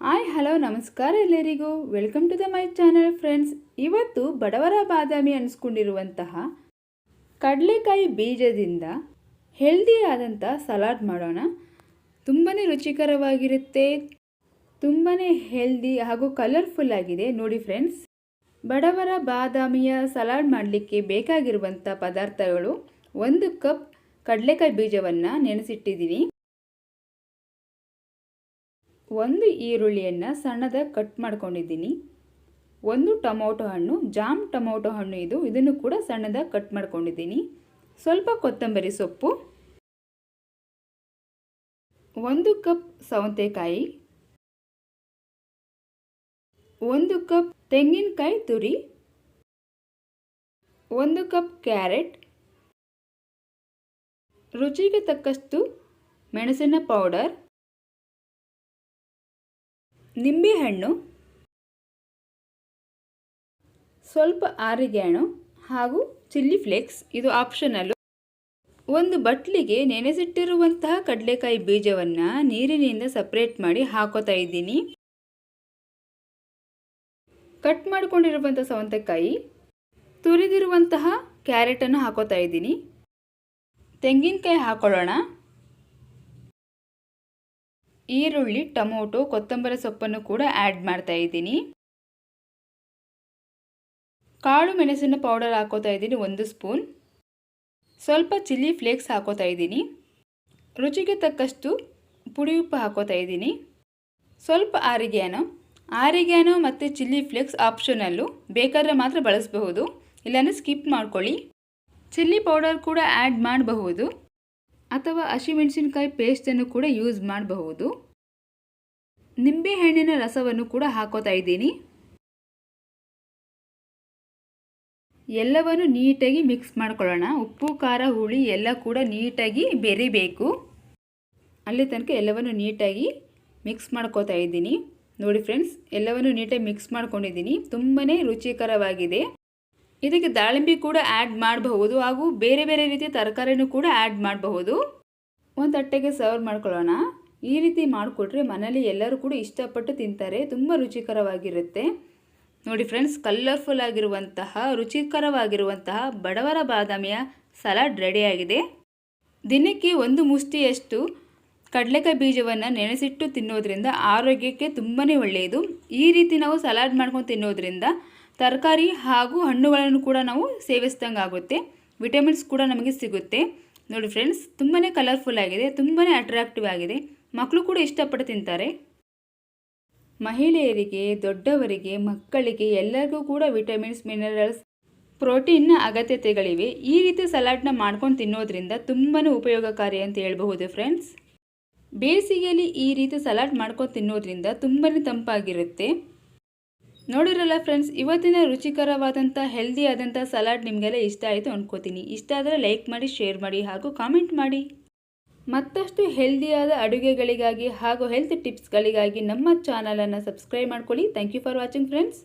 Hi, hello, ನಮಸ್ಕಾರ ಎಲ್ಲರಿಗೂ. Welcome to the my channel friends. ಇವತ್ತು ಬಡವರ ಬಾದಾಮಿ ಅನಿಸ್ಕೊಂಡಿರುವಂತಹ ಕಡಲೆಕಾಯಿ ಬೀಜದಿಂದ ಹೆಲ್ದಿ ಆದಂಥ ಸಲಾಡ್ ಮಾಡೋಣ. ತುಂಬಾ ರುಚಿಕರವಾಗಿರುತ್ತೆ ತುಂಬಾ ಹೆಲ್ದಿ ಹಾಗೂ ಕಲರ್ಫುಲ್ ಆಗಿದೆ. ನೋಡಿ ಫ್ರೆಂಡ್ಸ್ ಬಡವರ ಬಾದಾಮಿಯ ಸಲಾಡ್ ಮಾಡಲಿಕ್ಕೆ ಬೇಕಾಗಿರುವಂಥ ಪದಾರ್ಥಗಳು ಒಂದು ಕಪ್ ಕಡಲೆಕಾಯಿ ಬೀಜವನ್ನು ನೆನೆಸಿಟ್ಟಿದ್ದೀನಿ. ಒಂದು ಈರುಳ್ಳಿಯನ್ನು ಸಣ್ಣದಾಗಿ ಕಟ್ ಮಾಡ್ಕೊಂಡಿದ್ದೀನಿ. ಒಂದು ಟೊಮೊಟೊ ಹಣ್ಣು, ಜಾಮ್ ಟೊಮೊಟೊ ಹಣ್ಣು ಇದು. ಇದನ್ನು ಕೂಡ ಸಣ್ಣದಾಗಿ ಕಟ್ ಮಾಡ್ಕೊಂಡಿದ್ದೀನಿ. ಸ್ವಲ್ಪ ಕೊತ್ತಂಬರಿ ಸೊಪ್ಪು, ಒಂದು ಕಪ್ ಸೌತೆಕಾಯಿ, ಒಂದು ಕಪ್ ತೆಂಗಿನಕಾಯಿ ತುರಿ, ಒಂದು ಕಪ್ ಕ್ಯಾರೆಟ್, ರುಚಿಗೆ ತಕ್ಕಷ್ಟು ಮೆಣಸಿನ ಪೌಡರ್ ನಿಂಬೆಹಣ್ಣು, ಸ್ವಲ್ಪ ಆರಿಗ್ಯಾಣು ಹಾಗೂ ಚಿಲ್ಲಿ ಫ್ಲೇಕ್ಸ್. ಇದು ಆಪ್ಷನಲ್ಲು. ಒಂದು ಬಟ್ಲಿಗೆ ನೆನೆಸಿಟ್ಟಿರುವಂತಹ ಕಡಲೆಕಾಯಿ ಬೀಜವನ್ನು ನೀರಿನಿಂದ ಸಪ್ರೇಟ್ ಮಾಡಿ ಹಾಕೋತಾ ಇದ್ದೀನಿ. ಕಟ್ ಮಾಡಿಕೊಂಡಿರುವಂಥ ಸವಂತಕಾಯಿ ತುರಿದಿರುವಂತಹ ಕ್ಯಾರೆಟನ್ನು ಹಾಕೋತಾ ಇದ್ದೀನಿ. ತೆಂಗಿನಕಾಯಿ ಹಾಕೊಳ್ಳೋಣ. ಈರುಳ್ಳಿ, ಟೊಮೊಟೊ, ಕೊತ್ತಂಬರಿ ಸೊಪ್ಪನ್ನು ಕೂಡ ಆ್ಯಡ್ ಮಾಡ್ತಾ ಇದ್ದೀನಿ. ಕಾಳು ಮೆಣಸಿನ ಪೌಡರ್ ಹಾಕೋತಾ ಇದ್ದೀನಿ ಒಂದು ಸ್ಪೂನ್ ಸ್ವಲ್ಪ ಚಿಲ್ಲಿ ಫ್ಲೇಕ್ಸ್ ಹಾಕೋತಾ ಇದ್ದೀನಿ. ರುಚಿಗೆ ತಕ್ಕಷ್ಟು ಪುಡಿ ಉಪ್ಪು ಹಾಕೋತಾ ಇದ್ದೀನಿ. ಸ್ವಲ್ಪ ಆರಿಗ್ಯಾನೋ ಆರಿಗ್ಯಾನೋ ಮತ್ತು ಚಿಲ್ಲಿ ಫ್ಲೇಕ್ಸ್ ಆಪ್ಷನಲ್ಲು ಬೇಕಾದರೆ ಮಾತ್ರ ಬಳಸಬಹುದು. ಇಲ್ಲಾಂದರೆ ಸ್ಕಿಪ್ ಮಾಡ್ಕೊಳ್ಳಿ. ಚಿಲ್ಲಿ ಪೌಡರ್ ಕೂಡ ಆ್ಯಡ್ ಮಾಡಬಹುದು. ಅಥವಾ ಹಸಿಮೆಣಸಿನಕಾಯಿ ಪೇಸ್ಟನ್ನು ಕೂಡ ಯೂಸ್ ಮಾಡಬಹುದು. ನಿಂಬೆಹಣ್ಣಿನ ರಸವನ್ನು ಕೂಡ ಹಾಕೋತಾ ಇದ್ದೀನಿ. ಎಲ್ಲವನ್ನು ನೀಟಾಗಿ ಮಿಕ್ಸ್ ಮಾಡ್ಕೊಳ್ಳೋಣ. ಉಪ್ಪು, ಖಾರ, ಹುಳಿ ಎಲ್ಲ ಕೂಡ ನೀಟಾಗಿ ಬೆರಿಬೇಕು. ಅಲ್ಲಿ ತನಕ ಎಲ್ಲವನ್ನು ನೀಟಾಗಿ ಮಿಕ್ಸ್ ಮಾಡ್ಕೋತಾ ಇದ್ದೀನಿ. ನೋಡಿ ಫ್ರೆಂಡ್ಸ್ ಎಲ್ಲವನ್ನು ನೀಟಾಗಿ ಮಿಕ್ಸ್ ಮಾಡ್ಕೊಂಡಿದ್ದೀನಿ. ತುಂಬಾ ರುಚಿಕರವಾಗಿದೆ. ಇದಕ್ಕೆ ದಾಳಿಂಬೆ ಕೂಡ ಆ್ಯಡ್ ಮಾಡಬಹುದು ಹಾಗೂ ಬೇರೆ ಬೇರೆ ರೀತಿಯ ತರಕಾರಿನೂ ಕೂಡ ಆ್ಯಡ್ ಮಾಡಬಹುದು. ಒಂದು ತಟ್ಟೆಗೆ ಸರ್ವ್ ಮಾಡ್ಕೊಳ್ಳೋಣ. ಈ ರೀತಿ ಮಾಡಿಕೊಟ್ರೆ ಮನೇಲಿ ಎಲ್ಲರೂ ಕೂಡ ಇಷ್ಟಪಟ್ಟು ತಿಂತಾರೆ. ತುಂಬ ರುಚಿಕರವಾಗಿರುತ್ತೆ. ನೋಡಿ ಫ್ರೆಂಡ್ಸ್ ಕಲರ್ಫುಲ್ ಆಗಿರುವಂತಹ, ರುಚಿಕರವಾಗಿರುವಂತಹ ಬಡವರ ಬಾದಾಮಿಯ ಸಲಾಡ್ ರೆಡಿಯಾಗಿದೆ ದಿನಕ್ಕೆ ಒಂದು ಮುಷ್ಟಿಯಷ್ಟು ಕಡಲೆಕಾಯಿ ಬೀಜವನ್ನು ನೆನೆಸಿಟ್ಟು ತಿನ್ನೋದ್ರಿಂದ ಆರೋಗ್ಯಕ್ಕೆ ತುಂಬಾ ಒಳ್ಳೆಯದು. ಈ ರೀತಿ ನಾವು ಸಲಾಡ್ ಮಾಡ್ಕೊಂಡು ತಿನ್ನೋದ್ರಿಂದ ತರಕಾರಿ ಹಾಗೂ ಹಣ್ಣುಗಳನ್ನು ಕೂಡ ನಾವು ಸೇವಿಸ್ದಂಗೆ ಆಗುತ್ತೆ ವಿಟಮಿನ್ಸ್ ಕೂಡ ನಮಗೆ ಸಿಗುತ್ತೆ. ನೋಡಿ ಫ್ರೆಂಡ್ಸ್ ತುಂಬಾ ಕಲರ್ಫುಲ್ ಆಗಿದೆ ತುಂಬಾ ಅಟ್ರಾಕ್ಟಿವ್ ಆಗಿದೆ. ಮಕ್ಕಳು ಕೂಡ ಇಷ್ಟಪಟ್ಟು ತಿಂತಾರೆ. ಮಹಿಳೆಯರಿಗೆ, ದೊಡ್ಡವರಿಗೆ, ಮಕ್ಕಳಿಗೆ ಎಲ್ಲರಿಗೂ ಕೂಡ ವಿಟಮಿನ್ಸ್ ಮಿನರಲ್ಸ್ ಪ್ರೋಟೀನ್ನ ಅಗತ್ಯತೆಗಳಿವೆ. ಈ ರೀತಿ ಸಲಾಡ್ನ ಮಾಡ್ಕೊಂಡು ತಿನ್ನೋದ್ರಿಂದ ತುಂಬಾ ಉಪಯೋಗಕಾರಿ ಅಂತ ಹೇಳ್ಬಹುದು ಫ್ರೆಂಡ್ಸ್. ಬೇಸಿಗೆಯಲ್ಲಿ ಈ ರೀತಿ ಸಲಾಡ್ ಮಾಡ್ಕೊಂಡು ತಿನ್ನೋದ್ರಿಂದ ತುಂಬಾ ತಂಪಾಗಿರುತ್ತೆ. ನೋಡಿರಲ್ಲ ಫ್ರೆಂಡ್ಸ್ ಇವತ್ತಿನ ರುಚಿಕರವಾದಂಥ ಹೆಲ್ದಿ ಆದಂಥ ಸಲಾಡ್ ನಿಮಗೆಲ್ಲ ಇಷ್ಟ ಆಯಿತು ಅಂದ್ಕೋತೀನಿ ಇಷ್ಟ ಆದರೆ ಲೈಕ್ ಮಾಡಿ ಶೇರ್ ಮಾಡಿ ಹಾಗೂ ಕಾಮೆಂಟ್ ಮಾಡಿ. ಮತ್ತಷ್ಟು ಹೆಲ್ದಿಯಾದ ಅಡುಗೆಗಳಿಗಾಗಿ ಹಾಗೂ ಹೆಲ್ತ್ ಟಿಪ್ಸ್ಗಳಿಗಾಗಿ ನಮ್ಮ ಚಾನಲನ್ನು ಸಬ್ಸ್ಕ್ರೈಬ್ ಮಾಡ್ಕೊಳ್ಳಿ. Thank you for watching friends